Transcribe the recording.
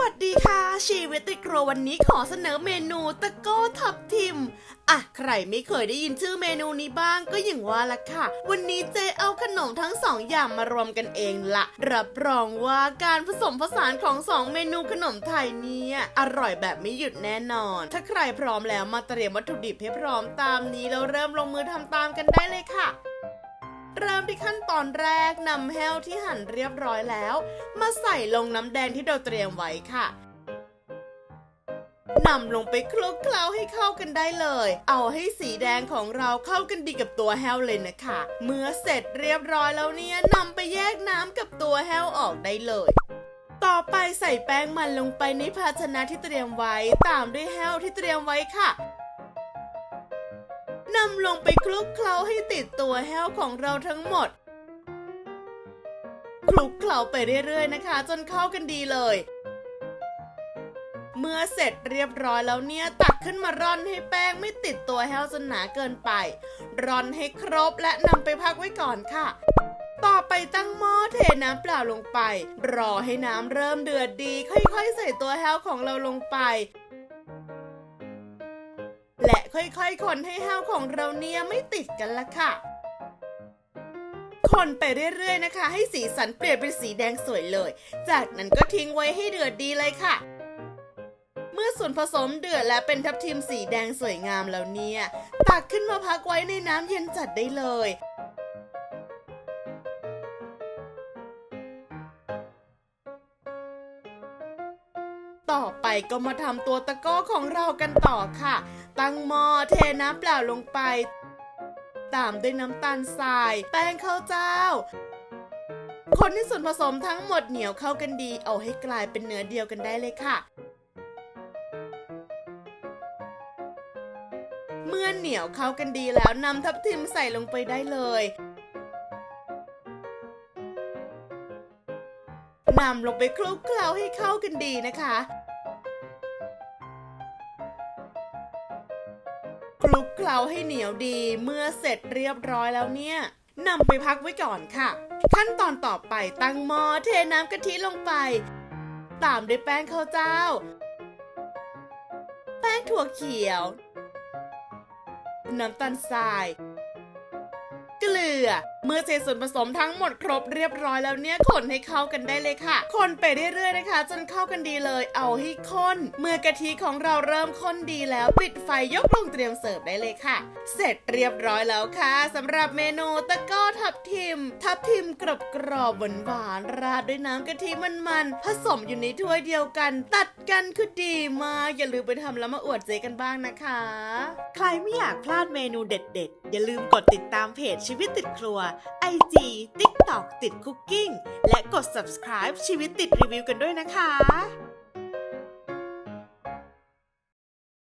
วัสดีค่ะ ชีวิตติดครัววันนี้ขอเสนอเมนูตะโก้ทับทิม อะ ใครไม่เคยได้ยินชื่อเมนูนี้บ้างก็อย่างว่าละค่ะ วันนี้เจเอาขนมทั้งสองอย่างมารวมกันเองละ รับรองว่าการผสมผสานของสองเมนูขนมไทยเนี่ย อร่อยแบบไม่หยุดแน่นอน ถ้าใครพร้อมแล้วมาเตรียมวัตถุดิบให้พร้อมตามนี้แล้วเริ่มลงมือทำตามกันได้เลยค่ะ เริ่มที่ขั้นตอนแรกนำแห้วที่หั่นเรียบร้อยแล้ว มาใส่ลงน้ำแดงที่เราเตรียมไว้ค่ะนำลงไปคลุกเคล้าให้เข้ากันได้เลย เอาให้สีแดงของเราเข้ากันดีกับตัวแห้วเลยนะคะ เมื่อเสร็จเรียบร้อยแล้วเนี่ยนำไปแยกน้ำกับตัวแห้วออกได้เลย ต่อไปใส่แป้งมันลงไปในภาชนะที่เตรียมไว้ ตามด้วยแห้วที่เตรียมไว้ค่ะ นำลงไปคลุกเคล้าให้ติดตัวแห้วของเราทั้งหมด คลุกเคล้าไปเรื่อยๆนะคะ จนเข้ากันดีเลย เมื่อเสร็จเรียบร้อยแล้วเนี่ยตักขึ้นมาร่อนให้แป้งไม่ติดตัวแห้วจนหนาเกินไป ร่อนให้ครบและนำไปพักไว้ก่อนค่ะต่อไปตั้งหม้อเทน้ำเปล่าลงไป รอให้น้ำเริ่มเดือดดี ค่อยๆ ใส่ตัวแห้วของเราลงไป และค่อยๆคนให้ห้าวของเราเนี่ยไม่ติดกันละค่ะ คนไปเรื่อยๆนะคะ ให้สีสันเปลี่ยนเป็นสีแดงสวยเลย จากนั้นก็ทิ้งไว้ให้เดือดดีเลยค่ะ เมื่อส่วนผสมเดือดและเป็นทับทิมสีแดงสวยงามแล้วเนี่ย ตักขึ้นมาพักไว้ในน้ำเย็นจัดได้เลย ต่อไปก็มาทำตัวตะก้อของเรากันต่อค่ะ ตั้งหม้อเทน้ำเปล่าลงไป ตามด้วยน้ำตาลทราย แป้งข้าวเจ้า คนให้ส่วนผสมทั้งหมดเหนียวเข้ากันดี เอาให้กลายเป็นเนื้อเดียวกันได้เลยค่ะเมื่อเหนียวเข้ากันดีแล้วนำทับทิมใส่ลงไปได้เลยนำลงไปคลุกเคล้าให้เข้ากันดีนะคะ คลุกเคล้าให้เหนียวดีเมื่อเสร็จเรียบร้อยแล้วเนี่ยนำไปพักไว้ก่อนค่ะ ขั้นตอนต่อไปตั้งหม้อเทน้ำกะทิลงไป ตามด้วยแป้งข้าวเจ้า แป้งถั่วเขียว น้ำตาลทราย เกลือ เมื่อเทส่วนผสมทั้งหมดครบเรียบร้อยแล้วเนี่ยคนให้เข้ากันได้เลยค่ะ คนไปเรื่อยๆนะคะ จนเข้ากันดีเลย เอาให้ข้น เมื่อกะทิของเราเริ่มข้นดีแล้วปิดไฟยกลงเตรียมเสิร์ฟได้เลยค่ะ เสร็จเรียบร้อยแล้วค่ะสำหรับเมนูตะโก้ ทับทิม ทับทิมกรอบกรอบหวานหวานๆราดด้วยน้ำกะทิมันๆผสมอยู่ในถ้วยเดียวกัน ตัดกันคือดีมากอย่าลืมไปทำแล้วมาอวดเจกันบ้างนะคะ ใครไม่อยากพลาดเมนูเด็ด ๆ อย่าลืมกดติดตามเพจชีวิตติดครัว IG TikTok ติดคุกกิ้งและกด subscribe ชีวิตติดรีวิวกันด้วยนะคะ